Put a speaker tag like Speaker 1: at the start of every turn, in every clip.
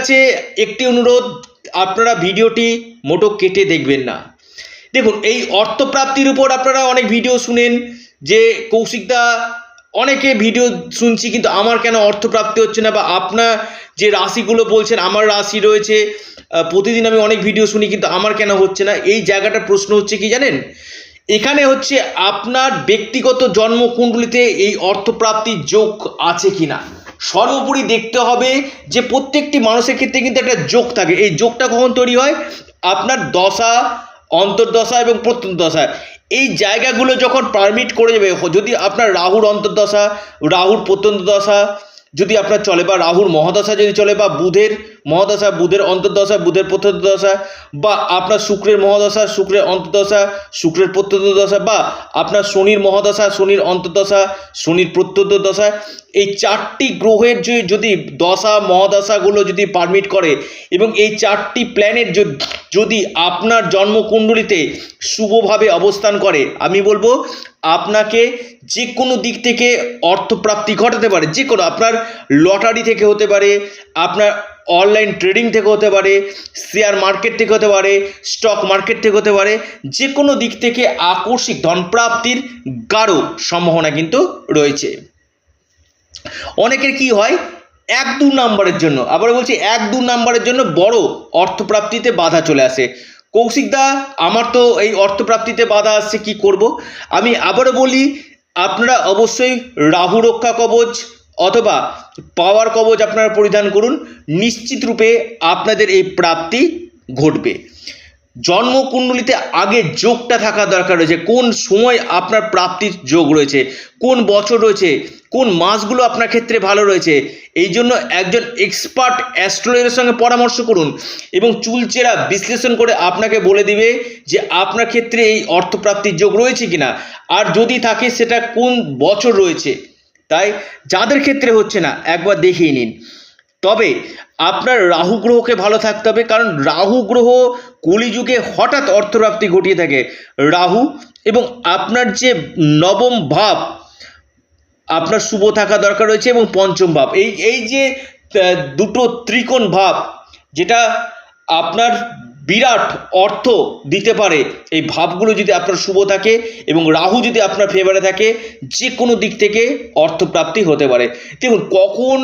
Speaker 1: কাছে একটি অনুরোধ, আপনারা ভিডিওটি মোটো কেটে দেখবেন না। দেখুন, এই অর্থপ্রাপ্তির উপর আপনারা অনেক ভিডিও শুনেন যে কৌশিকদা অনেকে ভিডিও শুনছি কিন্তু আমার কেন অর্থপ্রাপ্তি হচ্ছে না বা আপনার যে রাশিগুলো বলছেন, আমার রাশি রয়েছে প্রতিদিন আমি অনেক ভিডিও শুনি কিন্তু আমার কেন হচ্ছে না? এই জায়গাটা প্রশ্ন হচ্ছে কি জানেন? এখানে হচ্ছে আপনার ব্যক্তিগত জন্মকুণ্ডলিতে এই অর্থপ্রাপ্তির যোগ আছে কিনা? সর্বোপরি দেখতে হবে যে প্রত্যেকটি মানুষের ক্ষেত্রে কিন্তু একটা যোগ থাকে। এই যোগটা কখন তৈরি হয়? আপনার দশা, অন্তর্দশা এবং প্রত্যন্তদশা। এই জায়গাগুলো যখন পারমিট করে যাবে যদি আপনার রাহুর অন্তর্দশা, রাহুর প্রত্যন্তদশা যদি আপনার চলে বা রাহুর মহাদশা যদি চলে বা বুধের মহাদশা, বুধের অন্তর্দশা, বুধের প্রত্যন্তদশা বা আপনার শুক্রের মহাদশা, শুক্রের অন্তর্দশা, শুক্রের প্রত্যন্তদশা বা আপনার শনির মহাদশা, শনির অন্তর্দশা, শনির প্রত্যন্তদশা এই চারটি গ্রহের যদি দশা মহাদশাগুলো যদি পারমিট করে এবং এই চারটি প্ল্যানেট যদি আপনার জন্মকুণ্ডলিতে শুভভাবে অবস্থান করে, আমি বলব আপনাকে যে কোনো দিক থেকে অর্থপ্রাপ্তি ঘটাতে পারে যে কোনো আপনার লটারি থেকে হতে পারে, আপনার অনলাইন ট্রেডিং থেকে হতে পারে শেয়ার মার্কেট থেকে হতে পারে স্টক মার্কেট থেকে হতে পারে যে কোনো দিক থেকে আকস্মিক ধনপ্রাপ্তির গাঢ় সম্ভাবনা কিন্তু রয়েছে। অনেকের কি হয়? এক দু নাম্বারের জন্য। আবার বলছি, এক দু নাম্বারের জন্য বড় অর্থপ্রাপ্তিতে বাধা চলে আসে। কৌশিকদা আমার তো এই অর্থপ্রাপ্তিতে বাধা আসছে, কি করব? আমি আবারও বলি, আপনারা অবশ্যই রাহু রক্ষা কবচ অথবা পাওয়ার কবচ আপনারা পরিধান করুন। নিশ্চিত রূপে আপনাদের এই প্রাপ্তি ঘটবে। জন্মকুণ্ডলিতে আগে যোগটা থাকা দরকার রয়েছে। কোন সময় আপনার প্রাপ্তির যোগ রয়েছে? কোন বছর রয়েছে? কোন মাসগুলো আপনার ক্ষেত্রে ভালো রয়েছে? এই জন্য একজন এক্সপার্ট অ্যাস্ট্রোলজারের সঙ্গে পরামর্শ করুন এবং চুলচেরা বিশ্লেষণ করে আপনাকে বলে দিবে যে আপনার ক্ষেত্রে এই অর্থপ্রাপ্তির যোগ রয়েছে কিনা। আর যদি থাকে, সেটা কোন বছর রয়েছে? তাই যাদের ক্ষেত্রে হচ্ছে না, একবার দেখিয়ে নিন। তবে আপনার রাহু গ্রহকে ভালো থাকতে হবে, কারণ রাহু গ্রহ কলিযুগে হঠাৎ অর্থপ্রাপ্তি ঘটিয়ে থাকে। রাহু এবং আপনার যে নবম ভাব, আপনার শুভ থাকা দরকার রয়েছে এবং পঞ্চম ভাব। এই এই যে দুটো ত্রিকোণ ভাব, যেটা আপনার বিরাট অর্থ দিতে পারে, এই ভাবগুলো যদি আপনার শুভ থাকে এবং রাহু যদি আপনার ফেভারে থাকে যে কোনো দিক থেকে অর্থপ্রাপ্তি হতে পারে। দেখুন, কখন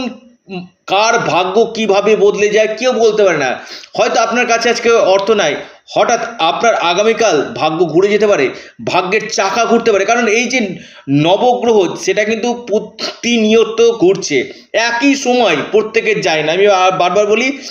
Speaker 1: কার ভাগ্য কীভাবে বদলে যায় কেউ বলতে পারে না। হয়তো আপনার কাছে আজকে অর্থ নাই, হঠাৎ আপনার আগামীকাল ভাগ্য ঘুরে যেতে পারে, ভাগ্যের চাকা ঘুরতে পারে। কারণ এই যে নবগ্রহ, সেটা কিন্তু প্রতিনিয়ত ঘুরছে। একই সময় প্রত্যেকের যায় না। আমি বারবার বলি